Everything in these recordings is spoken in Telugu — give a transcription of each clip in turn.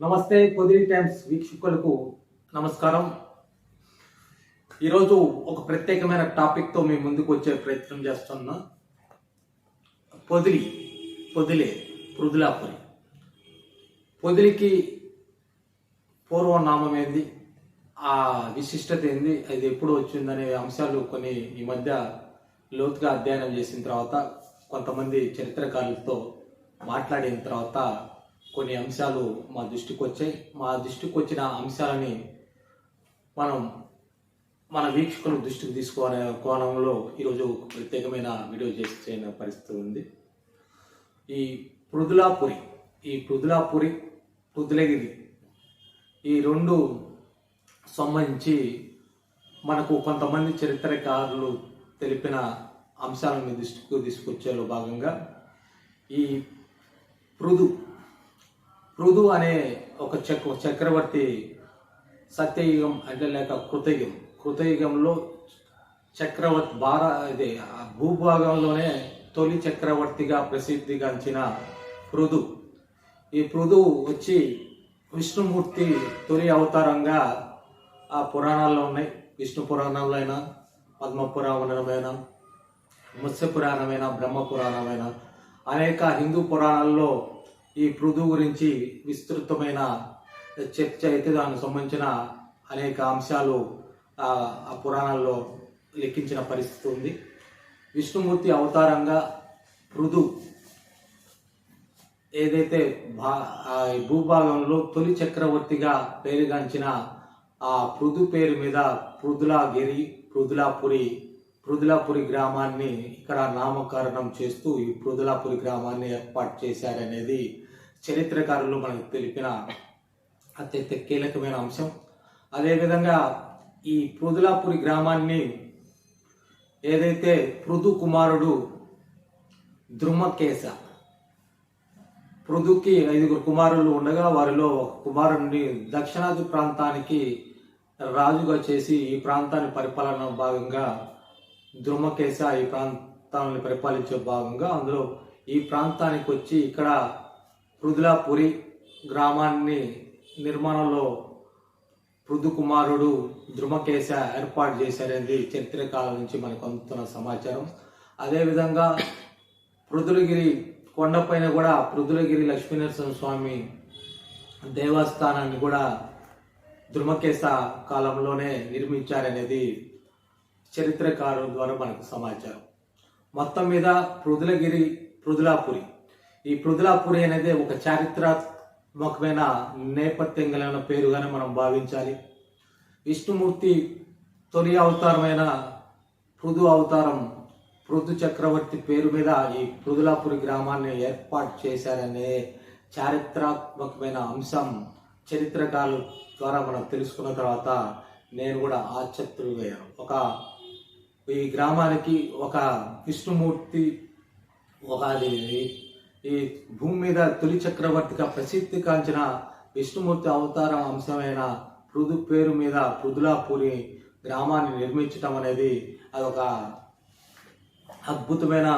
నమస్తే పొదిలి టైమ్స్ వీక్షకులకు నమస్కారం. ఈరోజు ఒక ప్రత్యేకమైన టాపిక్తో మీ ముందుకు వచ్చే ప్రయత్నం చేస్తున్నా. పొదిలి పొదిలే పృథులాపురి పొదిలికి పూర్వనామం ఏంది? ఆ విశిష్టత ఏంది? అది ఎప్పుడు వచ్చిందనే అంశాలు కొన్ని ఈ మధ్య లోతుగా అధ్యయనం చేసిన తర్వాత కొంతమంది చరిత్రకారులతో మాట్లాడిన తర్వాత కొన్ని అంశాలు మా దృష్టికి వచ్చాయి. మా దృష్టికి వచ్చిన అంశాలని మనం మన వీక్షకుల దృష్టికి తీసుకోవాలనే కోణంలో ఈరోజు ప్రత్యేకమైన వీడియో చేసే పరిస్థితి ఉంది. ఈ పృథులాపురి ఈ పృథులాపురి పృథులగిరి ఈ రెండు సంబంధించి మనకు కొంతమంది చరిత్రకారులు తెలిపిన అంశాలను దృష్టికి తీసుకొచ్చేలో భాగంగా ఈ పృథు పృథు అనే ఒక చక్ర చక్రవర్తి సత్యయుగం అంటే లేక కృతయుగం. కృతయుగంలో చక్రవర్తి భార ఇది ఆ భూభాగంలోనే తొలి చక్రవర్తిగా ప్రసిద్ధిగాంచిన పృథు ఈ పృథు వచ్చి విష్ణుమూర్తి తొలి అవతారంగా ఆ పురాణాల్లో ఉన్నాయి. విష్ణు పురాణంలో అయినా పద్మ పురాణమైనా మత్స్య పురాణమైన బ్రహ్మ పురాణమైన అనేక హిందూ పురాణాల్లో ఈ పృథు గురించి విస్తృతమైన చర్చ అయితే దానికి సంబంధించిన అనేక అంశాలు ఆ పురాణాల్లో లెక్కించిన పరిస్థితి ఉంది. విష్ణుమూర్తి అవతారంగా పృథు ఏదైతే భా భూభాగంలో తొలి చక్రవర్తిగా పేరుగాంచిన ఆ పృథు పేరు మీద పృథులాగిరి పృథులాపురి పృథులాపురి గ్రామాన్ని ఇక్కడ నామకరణం చేస్తూ ఈ పృథులాపురి గ్రామాన్ని ఏర్పాటు చేశారనేది చరిత్రకారులు మనకు తెలిపిన అత్యంత కీలకమైన అంశం. అదేవిధంగా ఈ పృదులాపురి గ్రామాన్ని ఏదైతే పృథు కుమారుడు ద్రుమకేశ పృథుకి ఐదుగురు కుమారులు ఉండగా వారిలో కుమారుడిని దక్షిణాది ప్రాంతానికి రాజుగా చేసి ఈ ప్రాంతాన్ని పరిపాలన భాగంగా ద్రుమకేశ ఈ ప్రాంతాన్ని పరిపాలించే భాగంగా అందులో ఈ ప్రాంతానికి వచ్చి ఇక్కడ పృథులాపురి గ్రామాన్ని నిర్మాణంలో పృథుకుమారుడు కుమారుడు ద్రుమకేశ ఏర్పాటు చేశారనేది చరిత్రకాలం నుంచి మనకు అందుతున్న సమాచారం. అదేవిధంగా పృథులగిరి కొండపైన కూడా పృథులగిరి లక్ష్మీనరసింహ స్వామి దేవస్థానాన్ని కూడా ద్రుమకేశ కాలంలోనే నిర్మించారనేది చరిత్రకారుల ద్వారా మనకు సమాచారం. మొత్తం మీద పృథులగిరి పృథులాపురి ఈ పృథులాపురి అనేది ఒక చారిత్రాత్మకమైన నేపథ్యం కలిగిన పేరుగానే మనం భావించాలి. విష్ణుమూర్తి తొలి అవతారమైన పృథు అవతారం పృథు చక్రవర్తి పేరు మీద ఈ పృథులాపురి గ్రామాన్ని ఏర్పాటు చేశారనే చారిత్రాత్మకమైన అంశం చరిత్రకాలు ద్వారా మనం తెలుసుకున్న తర్వాత నేను కూడా ఆశ్చర్యపోయాను. ఒక ఈ గ్రామానికి ఒక విష్ణుమూర్తి ఒక అది ఈ భూమి మీద తొలి చక్రవర్తిగా ప్రసిద్ధి కాంచిన విష్ణుమూర్తి అవతారం అంశమైన పృథు పేరు మీద పృథులాపూరి గ్రామాన్ని నిర్మించటం అనేది అదొక అద్భుతమైన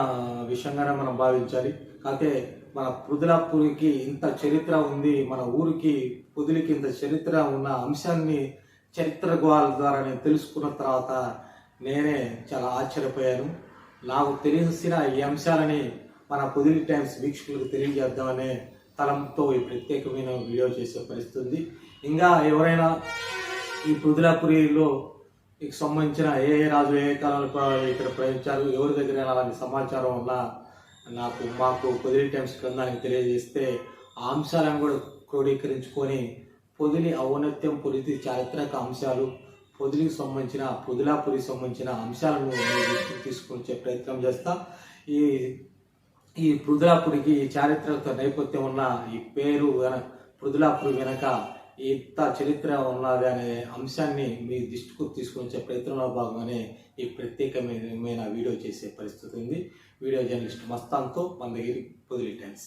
విషయంగానే మనం భావించాలి. కాకపోతే మన పృథులాపూరికి ఇంత చరిత్ర ఉంది మన ఊరికి పుదులకి ఇంత చరిత్ర ఉన్న అంశాన్ని చరిత్ర గోవాల ద్వారా నేను తెలుసుకున్న తర్వాత నేనే చాలా ఆశ్చర్యపోయాను. నాకు తెలిసిన ఈ అంశాలని మన పొదిలి టైమ్స్ వీక్షకులకు తెలియజేద్దామనే తలంతో ఈ ప్రత్యేకమైన వీడియో చేసే పరిస్థితి ఇంకా ఎవరైనా ఈ పృథులాపురిలో మీకు సంబంధించిన ఏ ఏ రాజు ఏ కాలంలో ఇక్కడ ప్రవేశించారు ఎవరి దగ్గర అలాంటి సమాచారం ఉన్నా నాకు మాకు పొదిలి టైమ్స్ బృందానికి తెలియజేస్తే ఆ అంశాలను కూడా క్రోడీకరించుకొని పొదిలి ఔన్నత్యం పొలితి చారిత్రక అంశాలు పొదిలికి సంబంధించిన పొదిలాపురికి సంబంధించిన అంశాలను తీసుకొచ్చే ప్రయత్నం చేస్తా. ఈ ఈ పృథులాపుడికి ఈ చారిత్రక నేపథ్యం ఉన్న ఈ పేరు వెన- వెనక ఇంత చరిత్ర ఉన్నది అనే అంశాన్ని మీ దృష్టికి తీసుకొచ్చే వచ్చే ప్రయత్నంలో భాగంగానే ఈ ప్రత్యేకమైన వీడియో చేసే పరిస్థితి ఉంది. వీడియో జర్నలిస్ట్ మస్తాన్తో మన దగ్గర పొదిలి టైమ్స్